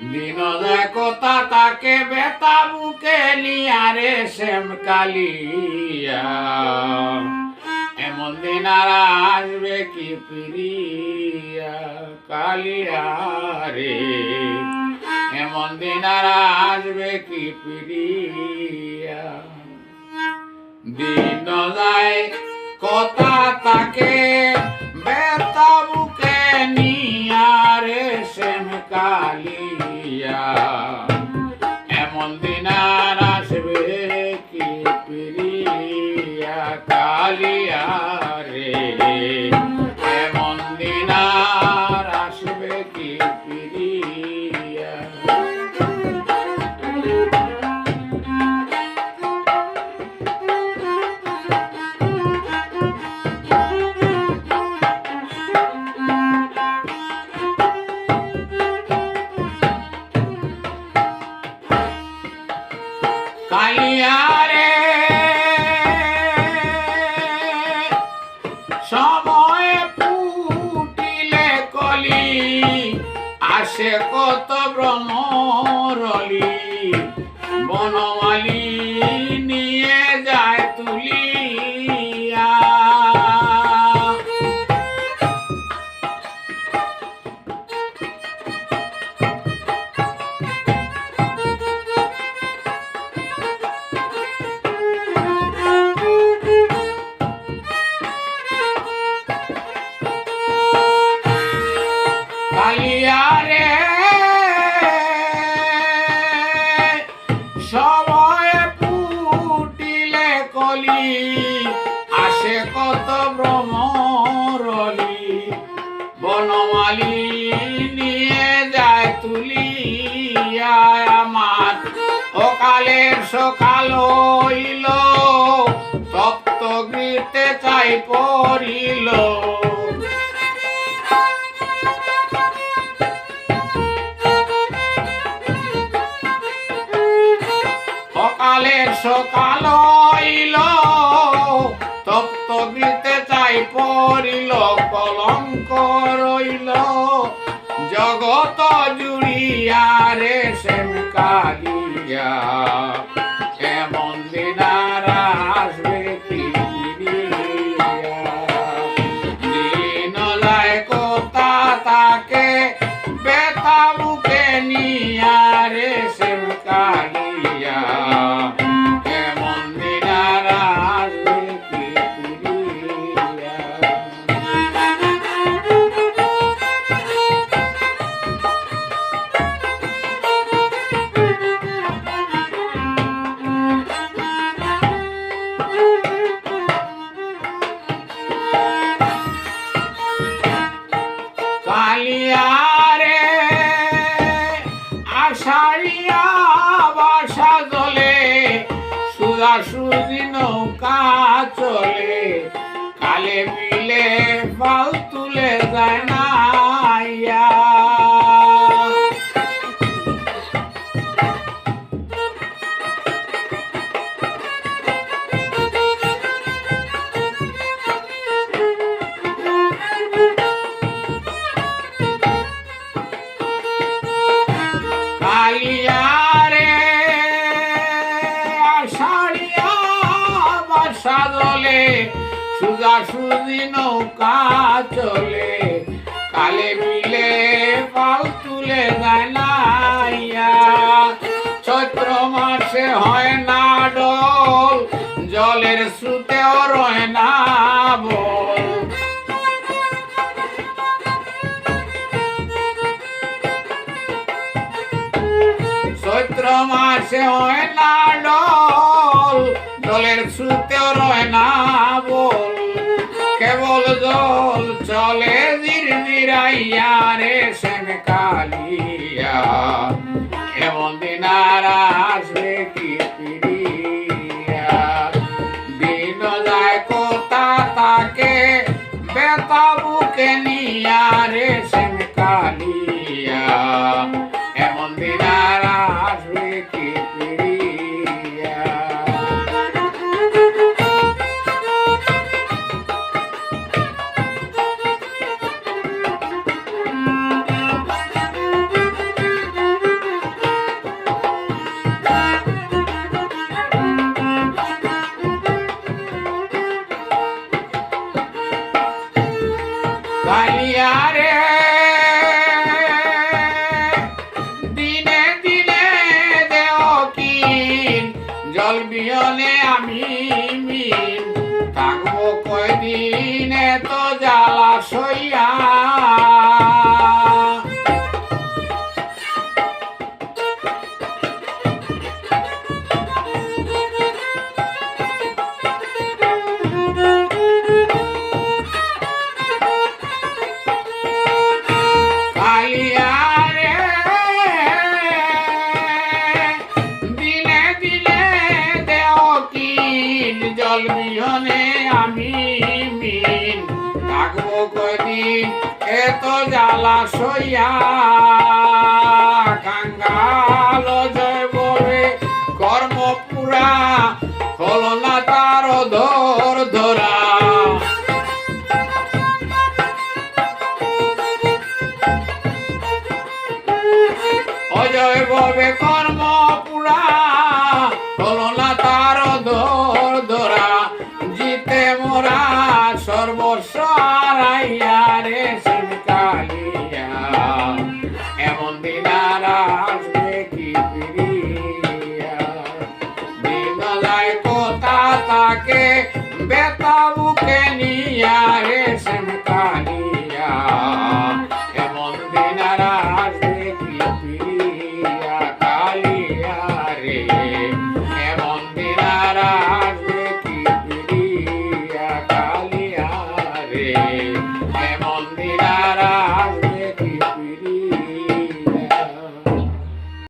দিন যায় কথা তাকে বেতা বুকে নিয়ারে শ্যাম কালিয়া। এমন দিন আর আসবে কি প্রিয়া কালিয়া রে? এমন দিন আর আসবে কি প্রিয়া? দিন যায় কথা তাকে কত ভ্রমরলি বনমালি। নিয়ে যায় তুলিয়া আমার। অকালের সকাল হইল, তপ্ত গৃতে চাই পড়িল। সকালের সকাল হইল, তপ্ত গৃতে চাই পড়িল, কলঙ্ক রইল। জগত জুড়িয়া সুদি নৌকা চলে কালে মিলে পাল তুলে যায় না। নৌকা চলে, কালে মিলে পাল তুলে না চৈত্র মাসে হয় না জলের স্রোতেও রয় না বল। চৈত্র মাসে হয় না জলের স্রোতেও রয় না yeah. আমি মিল। থাকব কয়দিন এত জ্বালা সইয়া করি এত জ্বালা সইয়া গলায় কোথা তাকে বেতা বুকে নিয়ে রেশম